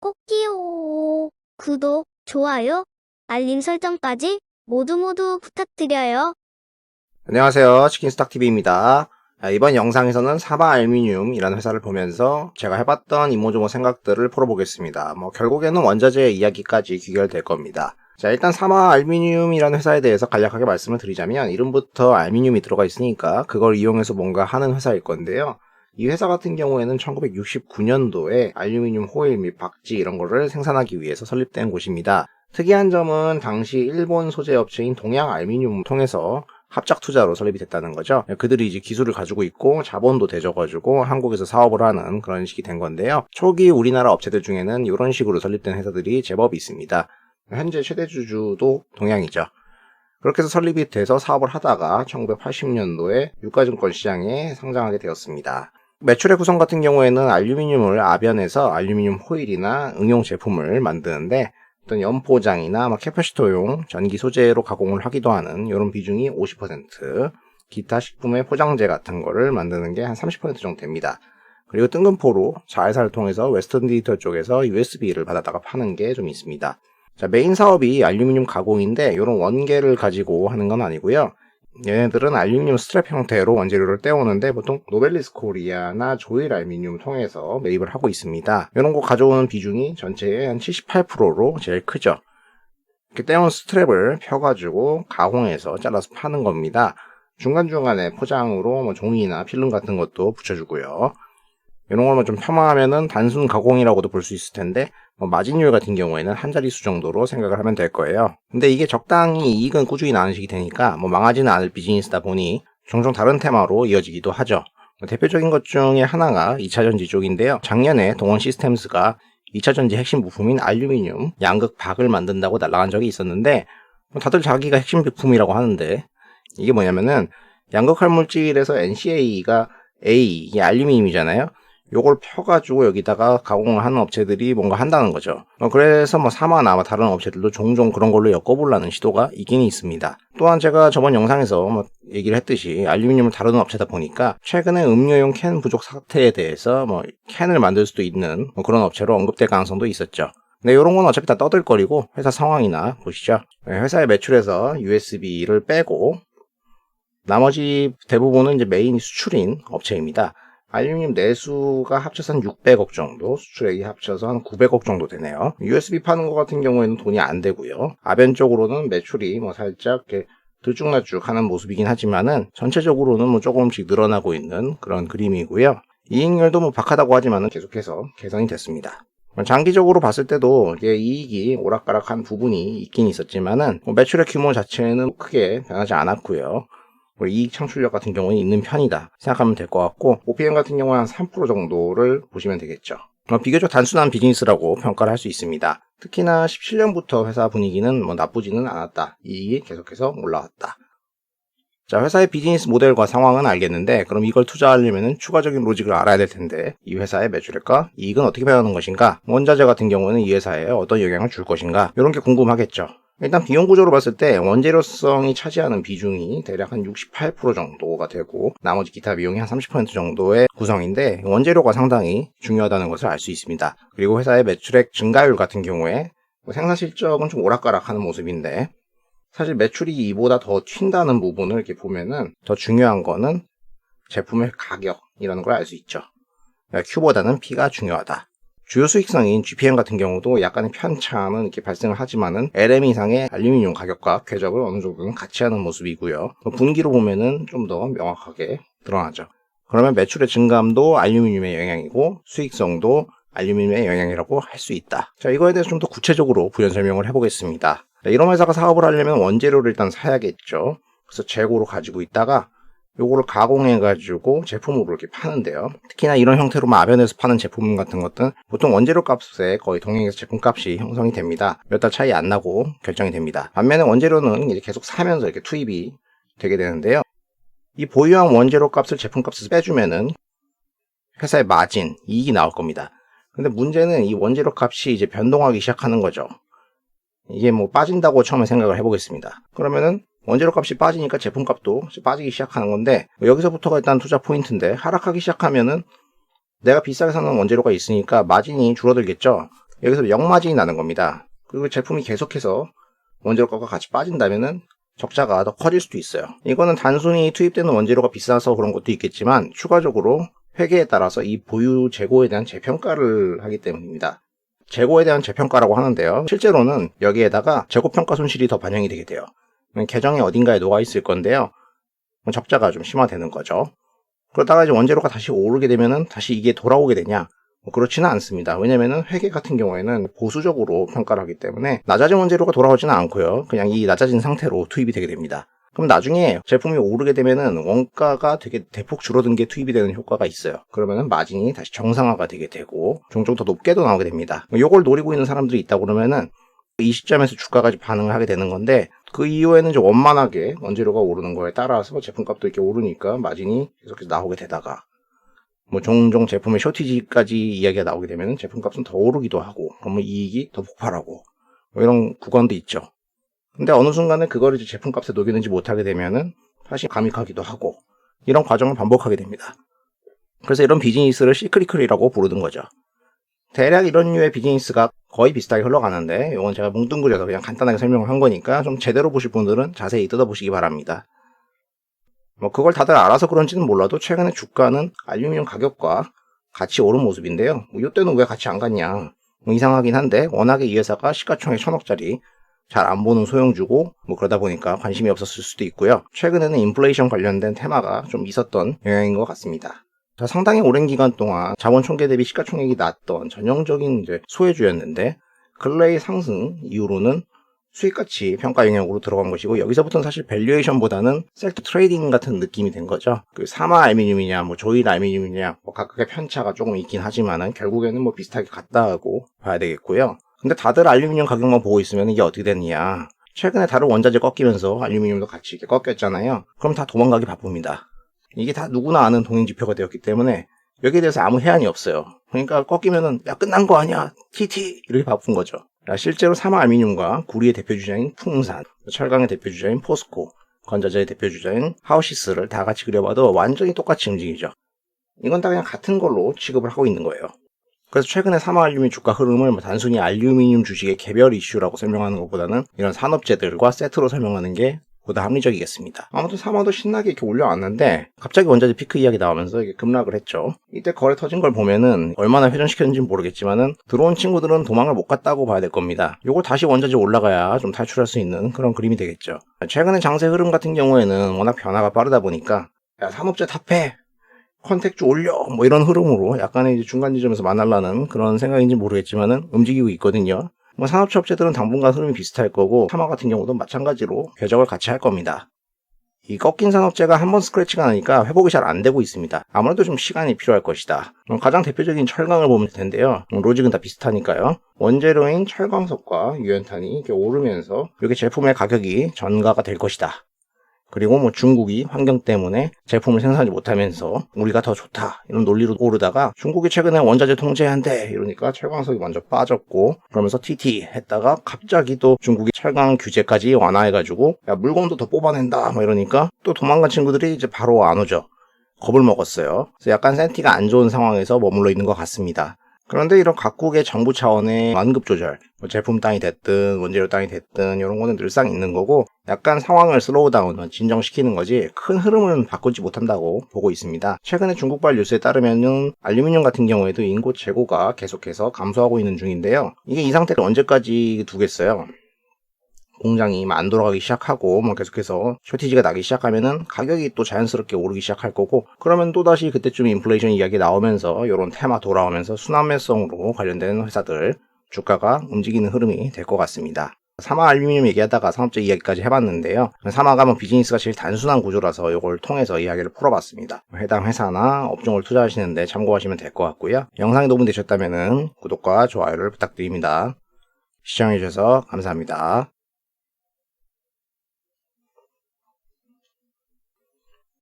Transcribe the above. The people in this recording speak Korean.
꼭지요. 구독, 좋아요, 알림 설정까지 모두 모두 부탁드려요. 안녕하세요. 치킨스탁TV입니다. 이번 영상에서는 사바 알미늄이라는 회사를 보면서 제가 해봤던 이모저모 생각들을 풀어보겠습니다. 뭐 결국에는 원자재 이야기까지 귀결될 겁니다. 자 일단 사마 알미늄이라는 회사에 대해서 간략하게 말씀을 드리자면 이름부터 알미늄이 들어가 있으니까 그걸 이용해서 뭔가 하는 회사일 건데요. 이 회사 같은 경우에는 1969년도에 알루미늄 호일 및 박지 이런 거를 생산하기 위해서 설립된 곳입니다. 특이한 점은 당시 일본 소재 업체인 동양 알미늄 통해서 합작 투자로 설립이 됐다는 거죠. 그들이 이제 기술을 가지고 있고 자본도 대줘가지고 한국에서 사업을 하는 그런 식이 된 건데요. 초기 우리나라 업체들 중에는 이런 식으로 설립된 회사들이 제법 있습니다. 현재 최대 주주도 동양이죠. 그렇게 해서 설립이 돼서 사업을 하다가 1980년도에 유가증권 시장에 상장하게 되었습니다. 매출의 구성 같은 경우에는 알루미늄을 아변해서 알루미늄 호일이나 응용 제품을 만드는데 어떤 연포장이나 막 캐퍼시터용 전기 소재로 가공을 하기도 하는 이런 비중이 50%, 기타 식품의 포장재 같은 거를 만드는 게 한 30% 정도 됩니다. 그리고 뜬금포로 자회사를 통해서 웨스턴 디지털 쪽에서 USB를 받아다가 파는 게 좀 있습니다. 자, 메인 사업이 알루미늄 가공인데 이런 원계를 가지고 하는 건 아니고요. 얘네들은 알루미늄 스트랩 형태로 원재료를 떼오는데 보통 노벨리스 코리아나 조일 알루미늄 통해서 매입을 하고 있습니다. 이런 거 가져오는 비중이 전체의 한 78%로 제일 크죠. 이렇게 떼온 스트랩을 펴가지고 가공해서 잘라서 파는 겁니다. 중간중간에 포장으로 뭐 종이나 필름 같은 것도 붙여주고요. 이런 걸만 좀 폄하하면은 단순 가공이라고도 볼 수 있을 텐데 뭐 마진율 같은 경우에는 한 자릿수 정도로 생각을 하면 될 거예요. 근데 이게 적당히 이익은 꾸준히 식이 되니까 뭐 망하지는 않을 비즈니스다 보니 종종 다른 테마로 이어지기도 하죠. 뭐 대표적인 것 중에 하나가 2차전지 쪽인데요. 작년에 동원 시스템스가 2차전지 핵심 부품인 알루미늄 양극 박을 만든다고 날라간 적이 있었는데 뭐 다들 자기가 핵심 부품이라고 하는데 이게 뭐냐면은 양극 활물질에서 NCA가 A, 이게 알루미늄이잖아요. 요걸 펴가지고 여기다가 가공을 하는 업체들이 뭔가 한다는 거죠. 어, 그래서 뭐 사마나 뭐 다른 업체들도 종종 그런 걸로 엮어보려는 시도가 있긴 있습니다. 또한 제가 저번 영상에서 뭐 얘기를 했듯이 알루미늄을 다루는 업체다 보니까 최근에 음료용 캔 부족 사태에 대해서 뭐 캔을 만들 수도 있는 뭐 그런 업체로 언급될 가능성도 있었죠. 네, 이런 건 어차피 다 떠들거리고 회사 상황이나 보시죠. 네, 회사의 매출에서 USB를 빼고 나머지 대부분은 이제 메인 수출인 업체입니다. 알루미늄 내수가 합쳐서 한 600억 정도, 수출액이 합쳐서 한 900억 정도 되네요. USB 파는 것 같은 경우에는 돈이 안 되고요. 아변 쪽으로는 매출이 뭐 살짝 이렇게 들쭉날쭉 하는 모습이긴 하지만은 전체적으로는 뭐 조금씩 늘어나고 있는 그런 그림이고요. 이익률도 뭐 박하다고 하지만은 계속해서 개선이 됐습니다. 장기적으로 봤을 때도 이게 이익이 오락가락한 부분이 있긴 있었지만은 뭐 매출의 규모 자체는 크게 변하지 않았고요. 뭐 이익 창출력 같은 경우는 있는 편이다 생각하면 될 것 같고 OPM 같은 경우는 한 3% 정도를 보시면 되겠죠. 뭐 비교적 단순한 비즈니스라고 평가를 할 수 있습니다. 특히나 17년부터 회사 분위기는 뭐 나쁘지는 않았다. 이익이 계속해서 올라왔다. 자, 회사의 비즈니스 모델과 상황은 알겠는데, 그럼 이걸 투자하려면 추가적인 로직을 알아야 될 텐데, 이 회사의 매출액과 이익은 어떻게 변하는 것인가? 원자재 같은 경우는 이 회사에 어떤 영향을 줄 것인가? 이런 게 궁금하겠죠. 일단 비용 구조로 봤을 때 원재료성이 차지하는 비중이 대략 한 68% 정도가 되고 나머지 기타 비용이 한 30% 정도의 구성인데 원재료가 상당히 중요하다는 것을 알 수 있습니다. 그리고 회사의 매출액 증가율 같은 경우에 뭐 생산 실적은 좀 오락가락하는 모습인데 사실 매출이 이보다 더 튄다는 부분을 이렇게 보면은 더 중요한 거는 제품의 가격이라는 걸 알 수 있죠. 그러니까 Q보다는 P가 중요하다. 주요 수익성인 GPM 같은 경우도 약간의 편차는 이렇게 발생을 하지만은 LM 이상의 알루미늄 가격과 궤적을 어느 정도는 같이 하는 모습이고요. 분기로 보면은 좀 더 명확하게 드러나죠. 그러면 매출의 증감도 알루미늄의 영향이고 수익성도 알루미늄의 영향이라고 할 수 있다. 자, 이거에 대해서 좀 더 구체적으로 부연 설명을 해보겠습니다. 이런 회사가 사업을 하려면 원재료를 일단 사야겠죠. 그래서 재고로 가지고 있다가 요거를 가공해가지고 제품으로 이렇게 파는데요. 특히나 이런 형태로 마변에서 파는 제품 같은 것들은 보통 원재료 값에 거의 동행해서 제품 값이 형성이 됩니다. 몇 달 차이 안 나고 결정이 됩니다. 반면에 원재료는 이제 계속 사면서 이렇게 투입이 되게 되는데요. 이 보유한 원재료 값을 제품 값에서 빼주면은 회사의 마진, 이익이 나올 겁니다. 근데 문제는 이 원재료 값이 이제 변동하기 시작하는 거죠. 이게 뭐 빠진다고 처음에 생각을 해보겠습니다. 그러면은 원재료 값이 빠지니까 제품 값도 빠지기 시작하는 건데 여기서부터가 일단 투자 포인트인데 하락하기 시작하면은 내가 비싸게 사는 원재료가 있으니까 마진이 줄어들겠죠. 여기서 역마진이 나는 겁니다. 그리고 제품이 계속해서 원재료가가 같이 빠진다면은 적자가 더 커질 수도 있어요. 이거는 단순히 투입되는 원재료가 비싸서 그런 것도 있겠지만 추가적으로 회계에 따라서 이 보유 재고에 대한 재평가를 하기 때문입니다. 재고에 대한 재평가라고 하는데요. 실제로는 여기에다가 재고평가 손실이 더 반영이 되게 돼요. 계정의 어딘가에 녹아 있을 건데요. 적자가 좀 심화되는 거죠. 그러다가 이제 원재료가 다시 오르게 되면은 다시 이게 돌아오게 되냐? 뭐 그렇지는 않습니다. 왜냐면은 회계 같은 경우에는 보수적으로 평가를 하기 때문에 낮아진 원재료가 돌아오지는 않고요. 그냥 이 낮아진 상태로 투입이 되게 됩니다. 그럼 나중에 제품이 오르게 되면은 원가가 되게 대폭 줄어든 게 투입이 되는 효과가 있어요. 그러면은 마진이 다시 정상화가 되게 되고 종종 더 높게도 나오게 됩니다. 이걸 노리고 있는 사람들이 있다 그러면은 이 시점에서 주가까지 반응을 하게 되는 건데 그 이후에는 이제 원만하게 원재료가 오르는 거에 따라서 제품값도 이렇게 오르니까 마진이 계속해서 나오게 되다가 뭐 종종 제품의 쇼티지까지 이야기가 나오게 되면 제품값은 더 오르기도 하고 그러면 이익이 더 폭발하고 뭐 이런 구간도 있죠. 근데 어느 순간에 그거를 이제 제품값에 녹이는지 못하게 되면은 다시 감익하기도 하고 이런 과정을 반복하게 됩니다. 그래서 이런 비즈니스를 시크리클이라고 부르는 거죠. 대략 이런 류의 비즈니스가 거의 비슷하게 흘러가는데 이건 제가 뭉뚱그려서 그냥 간단하게 설명을 한 거니까 좀 제대로 보실 분들은 자세히 뜯어보시기 바랍니다. 뭐 그걸 다들 알아서 그런지는 몰라도 최근에 주가는 알루미늄 가격과 같이 오른 모습인데요. 뭐 이때는 왜 같이 안 갔냐? 뭐 이상하긴 한데 워낙에 이 회사가 시가총액 천억짜리 잘 안 보는 소형주고 뭐 그러다 보니까 관심이 없었을 수도 있고요. 최근에는 인플레이션 관련된 테마가 좀 있었던 영향인 것 같습니다. 자, 상당히 오랜 기간 동안 자본 총계 대비 시가총액이 낮던 전형적인 이제 소외주였는데 근래의 상승 이후로는 수익가치 평가 영역으로 들어간 것이고 여기서부터는 사실 밸류에이션보다는 섹터 트레이딩 같은 느낌이 된 거죠. 그 사마 알미늄이냐 뭐 조일 알미늄이냐 뭐 각각의 편차가 조금 있긴 하지만은 결국에는 뭐 비슷하게 같다고 봐야 되겠고요. 근데 다들 알루미늄 가격만 보고 있으면 이게 어떻게 됐냐. 최근에 다른 원자재 꺾이면서 알루미늄도 같이 이렇게 꺾였잖아요. 그럼 다 도망가기 바쁩니다. 이게 다 누구나 아는 동행 지표가 되었기 때문에 여기에 대해서 아무 해안이 없어요. 그러니까 꺾이면은 야 끝난 거 아니야 TT 이렇게 바쁜 거죠. 실제로 사마알미늄과 구리의 대표 주자인 풍산, 철강의 대표 주자인 포스코, 건자재의 대표 주자인 하우시스를 다 같이 그려봐도 완전히 똑같이 움직이죠. 이건 다 그냥 같은 걸로 취급을 하고 있는 거예요. 그래서 최근에 사마알루미늄 주가 흐름을 뭐 단순히 알루미늄 주식의 개별 이슈라고 설명하는 것보다는 이런 산업재들과 세트로 설명하는 게 보다 합리적이겠습니다. 아무튼 사마도 신나게 이렇게 올려왔는데 갑자기 원자재 피크 이야기 나오면서 이게 급락을 했죠. 이때 거래 터진 걸 보면은 얼마나 회전시켰는지는 모르겠지만은 들어온 친구들은 도망을 못 갔다고 봐야 될 겁니다. 요거 다시 원자재 올라가야 좀 탈출할 수 있는 그런 그림이 되겠죠. 최근의 장세 흐름 같은 경우에는 워낙 변화가 빠르다 보니까 야, 산업재 탑해 컨택주 올려 뭐 이런 흐름으로 약간의 중간 지점에서 만날라는 그런 생각인지 모르겠지만은 움직이고 있거든요. 뭐 산업체 업체들은 당분간 흐름이 비슷할 거고 사마 같은 경우도 마찬가지로 궤적을 같이 할 겁니다. 이 꺾인 산업재가 한 번 스크래치가 나니까 회복이 잘 안 되고 있습니다. 아무래도 좀 시간이 필요할 것이다. 가장 대표적인 철강을 보면 될 텐데요. 로직은 다 비슷하니까요. 원재료인 철광석과 유연탄이 이렇게 오르면서 이렇게 제품의 가격이 전가가 될 것이다. 그리고 뭐 중국이 환경 때문에 제품을 생산하지 못하면서 우리가 더 좋다 이런 논리로 오르다가 중국이 최근에 원자재 통제한대 이러니까 철광석이 먼저 빠졌고 그러면서 TT 했다가 갑자기 또 중국이 철강 규제까지 완화해가지고 야 물건도 더 뽑아낸다 뭐 이러니까 또 도망간 친구들이 이제 바로 안 오죠. 겁을 먹었어요. 그래서 약간 센티가 안 좋은 상황에서 머물러 있는 것 같습니다. 그런데 이런 각국의 정부 차원의 완급 조절, 뭐 제품 땅이 됐든 원재료 땅이 됐든 이런 거는 늘상 있는 거고 약간 상황을 슬로우 다운, 진정시키는 거지 큰 흐름은 바꾸지 못한다고 보고 있습니다. 최근에 중국발 뉴스에 따르면은 알루미늄 같은 경우에도 인고 재고가 계속해서 감소하고 있는 중인데요. 이게 이 상태를 언제까지 두겠어요? 공장이 안 돌아가기 시작하고 뭐 계속해서 쇼티지가 나기 시작하면은 가격이 또 자연스럽게 오르기 시작할 거고 그러면 또다시 그때쯤 인플레이션 이야기 나오면서 이런 테마 돌아오면서 순환매성으로 관련된 회사들 주가가 움직이는 흐름이 될 것 같습니다. 사마 알루미늄 얘기하다가 산업재 이야기까지 해봤는데요. 사마가 뭐 비즈니스가 제일 단순한 구조라서 이걸 통해서 이야기를 풀어봤습니다. 해당 회사나 업종을 투자하시는데 참고하시면 될 것 같고요. 영상이 도움되셨다면 구독과 좋아요를 부탁드립니다. 시청해주셔서 감사합니다.